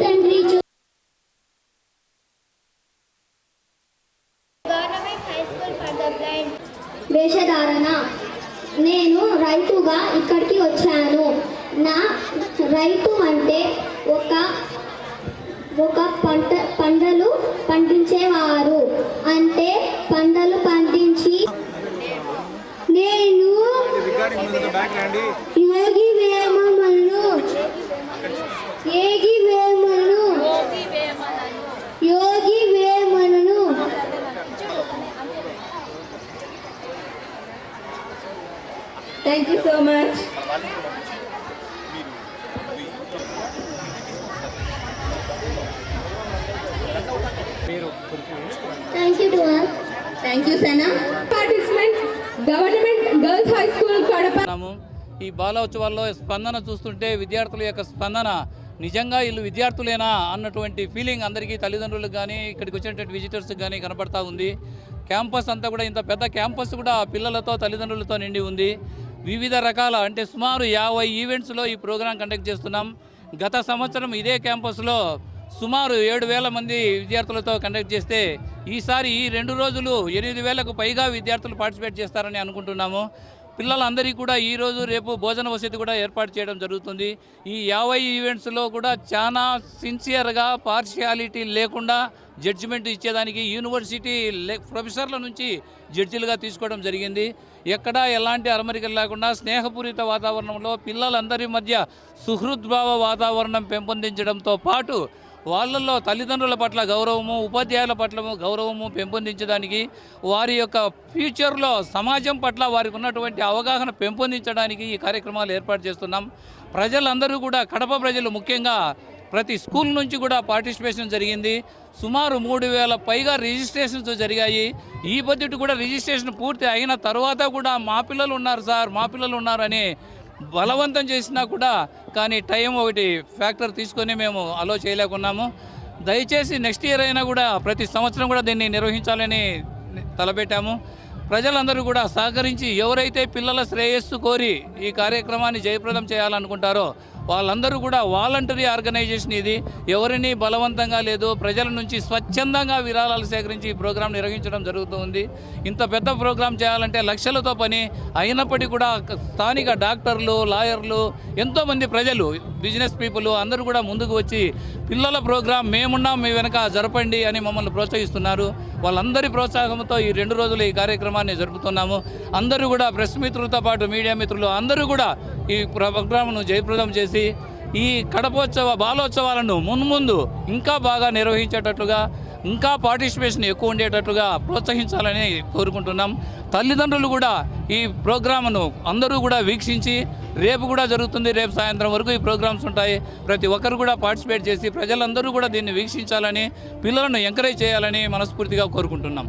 తండ్రి వేషధారణ. నేను రైతుగా ఇక్కడికి వచ్చాను. నా రైతు అంటే ఒక ఒక పంట పంటలు పండించేవారు. అంటే పంటలు పండించి నేను యోగి ఏగి Vemana Yogi Vemana thank you so much thank you to all thank you Sana participant government girls high school Kadapa ఈ బాలోత్సవాల్లో స్పందన చూస్తుంటే విద్యార్థుల యొక్క స్పందన నిజంగా వీళ్ళు విద్యార్థులేనా అన్నటువంటి ఫీలింగ్ అందరికీ తల్లిదండ్రులకు కానీ ఇక్కడికి వచ్చినటువంటి విజిటర్స్కి కానీ కనపడతా ఉంది. క్యాంపస్ అంతా కూడా ఇంత పెద్ద క్యాంపస్ కూడా పిల్లలతో తల్లిదండ్రులతో నిండి ఉంది. వివిధ రకాల అంటే సుమారు యాభై ఈవెంట్స్లో ఈ ప్రోగ్రాం కండక్ట్ చేస్తున్నాం. గత సంవత్సరం ఇదే క్యాంపస్లో సుమారు ఏడు వేల మంది విద్యార్థులతో కండక్ట్ చేస్తే ఈసారి ఈ రెండు రోజులు ఎనిమిది వేలకు పైగా విద్యార్థులు పార్టిసిపేట్ చేస్తారని అనుకుంటున్నాము. పిల్లలందరికీ కూడా ఈ రోజు రేపు భోజన వసతి కూడా ఏర్పాటు చేయడం జరుగుతుంది. ఈ యాభై ఈవెంట్స్లో కూడా చాలా సిన్సియర్గా పార్షియాలిటీ లేకుండా జడ్జిమెంట్ ఇచ్చేదానికి యూనివర్సిటీ ప్రొఫెసర్ల నుంచి జడ్జిలుగా తీసుకోవడం జరిగింది. ఎక్కడా ఎలాంటి అరమరికలు లేకుండా స్నేహపూరిత వాతావరణంలో పిల్లలందరి మధ్య సుహృద్భావ వాతావరణం పెంపొందించడంతో పాటు వాళ్ళల్లో తల్లిదండ్రుల పట్ల గౌరవము ఉపాధ్యాయుల పట్ల గౌరవము పెంపొందించడానికి వారి యొక్క ఫ్యూచర్లో సమాజం పట్ల వారికి ఉన్నటువంటి అవగాహన పెంపొందించడానికి ఈ కార్యక్రమాలు ఏర్పాటు చేస్తున్నాం. ప్రజలందరూ కూడా కడప ప్రజలు ముఖ్యంగా ప్రతి స్కూల్ నుంచి కూడా పార్టిసిపేషన్ జరిగింది. సుమారు మూడు వేల పైగా రిజిస్ట్రేషన్స్ జరిగాయి. ఈ బడ్జెట్ కూడా రిజిస్ట్రేషన్ పూర్తి అయిన తర్వాత కూడా మా పిల్లలు ఉన్నారు సార్ మా పిల్లలు ఉన్నారని బలవంతం చేసినా కూడా కానీ టైం ఒకటి ఫ్యాక్టర్ తీసుకొని మేము అలో చేయలేకున్నాము. దయచేసి నెక్స్ట్ ఇయర్ అయినా కూడా ప్రతి సంవత్సరం కూడా దీన్ని నిర్వహించాలని తలపెట్టాము. ప్రజలందరూ కూడా సహకరించి ఎవరైతే పిల్లల శ్రేయస్సు కోరి ఈ కార్యక్రమాన్ని జయప్రదం చేయాలనుకుంటారో వాళ్ళందరూ కూడా వాలంటరీ ఆర్గనైజేషన్ ఇది. ఎవరిని బలవంతంగా లేదు ప్రజల నుంచి స్వచ్ఛందంగా విరాళాలు సేకరించి ఈ ప్రోగ్రాం నిర్వహించడం జరుగుతుంది. ఇంత పెద్ద ప్రోగ్రాం చేయాలంటే లక్షలతో పని. అయినప్పటికీ కూడా స్థానిక డాక్టర్లు లాయర్లు ఎంతోమంది ప్రజలు బిజినెస్ పీపుల్ అందరూ కూడా ముందుకు వచ్చి పిల్లల ప్రోగ్రాం మేమున్నాం మీ వెనక జరపండి అని మమ్మల్ని ప్రోత్సహిస్తున్నారు. వాళ్ళందరి ప్రోత్సాహంతో ఈ రెండు రోజులు ఈ కార్యక్రమాన్ని జరుపుతున్నాము. అందరూ కూడా ప్రెస్ మిత్రులతో పాటు మీడియా మిత్రులు అందరూ కూడా ఈ ప్రోగ్రామ్ను జయప్రదం చేసి చేసి ఈ కడపోత్సవ బాలోత్సవాలను మున్ముందు ఇంకా బాగా నిర్వహించేటట్లుగా ఇంకా పార్టిసిపేషన్ ఎక్కువ ఉండేటట్లుగా ప్రోత్సహించాలని కోరుకుంటున్నాం. తల్లిదండ్రులు కూడా ఈ ప్రోగ్రామ్ను అందరూ కూడా వీక్షించి రేపు కూడా జరుగుతుంది రేపు సాయంత్రం వరకు ఈ ప్రోగ్రామ్స్ ఉంటాయి. ప్రతి ఒక్కరు కూడా పార్టిసిపేట్ చేసి ప్రజలందరూ కూడా దీన్ని వీక్షించాలని పిల్లలను ఎంకరేజ్ చేయాలని మనస్ఫూర్తిగా కోరుకుంటున్నాం.